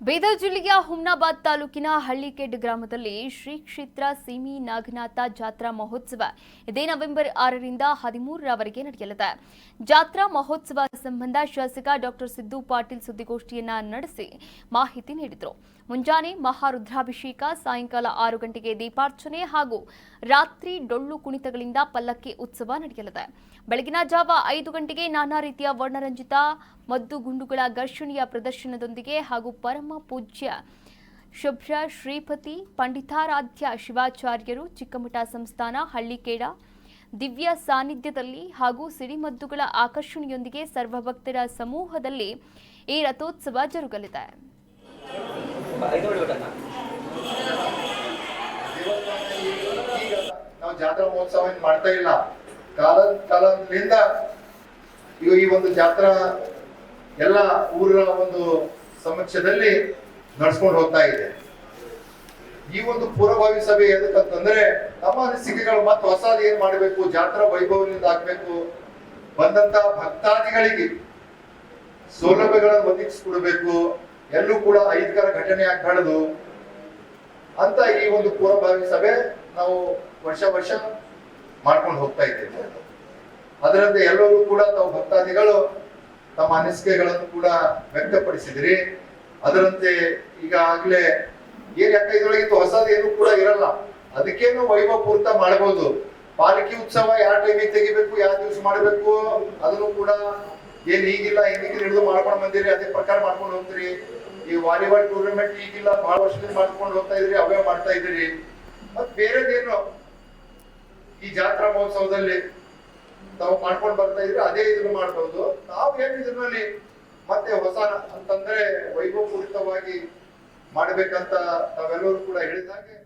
ಬೀದರ್ ಜಿಲ್ಲೆಯ ಹುಮ್ನಾಬಾದ್ ತಾಲೂಕಿನ ಹಳ್ಳಿಕೆಡ್ ಗ್ರಾಮದಲ್ಲಿ ಶ್ರೀ ಕ್ಷೇತ್ರ ಸೀಮಿ ನಾಗನಾಥ ಜಾತ್ರಾ ಮಹೋತ್ಸವ ಇದೇ ನವೆಂಬರ್ ಆರರಿಂದ ಹದಿಮೂರರವರೆಗೆ ನಡೆಯಲಿದೆ. ಜಾತ್ರಾ ಮಹೋತ್ಸವ ಸಂಬಂಧ ಶಾಸಕ ಡಾಕ್ಟರ್ ಸಿದ್ದು ಪಾಟೀಲ್ ಸುದ್ದಿಗೋಷ್ಠಿಯನ್ನ ನಡೆಸಿ ಮಾಹಿತಿ ನೀಡಿದರು. ಮುಂಜಾನೆ ಮಹಾರುದ್ರಾಭಿಷೇಕ, ಸಾಯಂಕಾಲ ಆರು ಗಂಟೆಗೆ ದೀಪಾರ್ಚನೆ ಹಾಗೂ ರಾತ್ರಿ ಡೊಳ್ಳು ಕುಣಿತಗಳಿಂದ ಪಲ್ಲಕ್ಕಿ ಉತ್ಸವ ನಡೆಯಲಿದೆ. ಬೆಳಗಿನ ಜಾವ ಐದು ಗಂಟೆಗೆ ನಾನಾ ರೀತಿಯ ವರ್ಣರಂಜಿತ ಮದ್ದು ಗುಂಡುಗಳ ಘರ್ಷಣೆಯ ಪ್ರದರ್ಶನದೊಂದಿಗೆ ಹಾಗೂ ಪರಮ ಪೂಜ್ಯ ಶುಭ್ರ ಶ್ರೀಪತಿ ಪಂಡಿತಾರಾಧ್ಯ ಶಿವಾಚಾರ್ಯರು ಚಿಕ್ಕಮಠ ಸಂಸ್ಥಾನ ಹಳ್ಳಿಕೇಡ ದಿವ್ಯ ಸಾನ್ನಿಧ್ಯದಲ್ಲಿ ಹಾಗೂ ಸಿಡಿಮದ್ದುಗಳ ಆಕರ್ಷಣೆಯೊಂದಿಗೆ ಸರ್ವಭಕ್ತರ ಸಮೂಹದಲ್ಲಿ ಈ ರಥೋತ್ಸವ ಜರುಗಲಿದೆ. ಜಾತ್ರಾ ಮಹೋತ್ಸವ ಮಾಡ್ತಾ ಇಲ್ಲ. ಕಾಲ ಕಾಲದಿಂದ ಈ ಒಂದು ಜಾತ್ರಾ ಎಲ್ಲ ಊರ ಒಂದು ಸಮಕ್ಷದಲ್ಲಿ ನಡ್ಸ್ಕೊಂಡು ಹೋಗ್ತಾ ಇದೆ. ಈ ಒಂದು ಪೂರ್ವಭಾವಿ ಸಭೆ ಎದಕ್ಕಂತಂದ್ರೆ ನಮ್ಮ ಅನಿಸಿಕೆಗಳು ಮತ್ತೆ ಹೊಸದು ಏನ್ ಮಾಡಬೇಕು, ಜಾತ್ರಾ ವೈಭವದಿಂದ ಆಗ್ಬೇಕು, ಬಂದಂತ ಭಕ್ತಾದಿಗಳಿಗೆ ಸೌಲಭ್ಯಗಳನ್ನು ಒದಗಿಸ್ಕೊಡ್ಬೇಕು, ಎಲ್ಲೂ ಕೂಡ ಅಹಿತಕರ ಘಟನೆ ಆಗ್ಬಾರ್ದು ಅಂತ ಈ ಒಂದು ಪೂರ್ವಭಾವಿ ಸಭೆ ನಾವು ವರ್ಷ ವರ್ಷ ಮಾಡ್ಕೊಂಡು ಹೋಗ್ತಾ ಇದ್ದೇವೆ. ಅದರಂತೆ ಎಲ್ಲರೂ ಕೂಡ ನಾವು ಭಕ್ತಾದಿಗಳು ತಮ್ಮ ಅನಿಸಿಕೆಗಳನ್ನು ಕೂಡ ವ್ಯಕ್ತಪಡಿಸಿದ್ರಿ. ಅದರಂತೆ ಈಗಾಗಲೇ ಏನ್ ಯಾಕೆ ಇದ್ರೊಳಗಿತ್ತು ಹೊಸದೇನು ಕೂಡ ಇರಲ್ಲ. ಅದಕ್ಕೇನು ವೈಭವ ಪೂರ್ತ ಮಾಡಬಹುದು ಪಾಲಕಿ ಉತ್ಸವ ಯಾವ ಟೈಮಿಗೆ ತೆಗಿಬೇಕು, ಯಾವ ದಿವಸ ಮಾಡಬೇಕು, ಅದನ್ನು ಕೂಡ ಏನ್ ಈಗಿಲ್ಲ ಹಿಂದಿಗೆ ಹಿಡಿದು ಮಾಡ್ಕೊಂಡು ಬಂದಿರಿ, ಅದೇ ಪ್ರಕಾರ ಮಾಡ್ಕೊಂಡು ಹೋಗ್ತೀರಿ. ಈ ವಾಲಿಬಾಲ್ ಟೂರ್ನಮೆಂಟ್ ಈಗಿಲ್ಲ, ಬಹಳ ವರ್ಷದಿಂದ ಮಾಡ್ಕೊಂಡು ಹೋಗ್ತಾ ಇದ್ರಿ, ಅವೇ ಮಾಡ್ತಾ ಇದ್ರಿ ಮತ್ ಬೇರೆದೇನು ಈ ಜಾತ್ರಾ ಮಹೋತ್ಸವದಲ್ಲಿ ತಾವು ಮಾಡ್ಕೊಂಡು ಬರ್ತಾ ಇದ್ರೆ ಅದೇ ಇದನ್ನು ಮಾಡ್ಬೋದು. ನಾವು ಇದ್ರಲ್ಲಿ ಮತ್ತೆ ಹೊಸ ಅಂತಂದ್ರೆ ವೈಭವಪೂರಿತವಾಗಿ ಮಾಡ್ಬೇಕಂತ ತಾವೆಲ್ಲರೂ ಕೂಡ ಹೇಳಿದ ಹಾಗೆ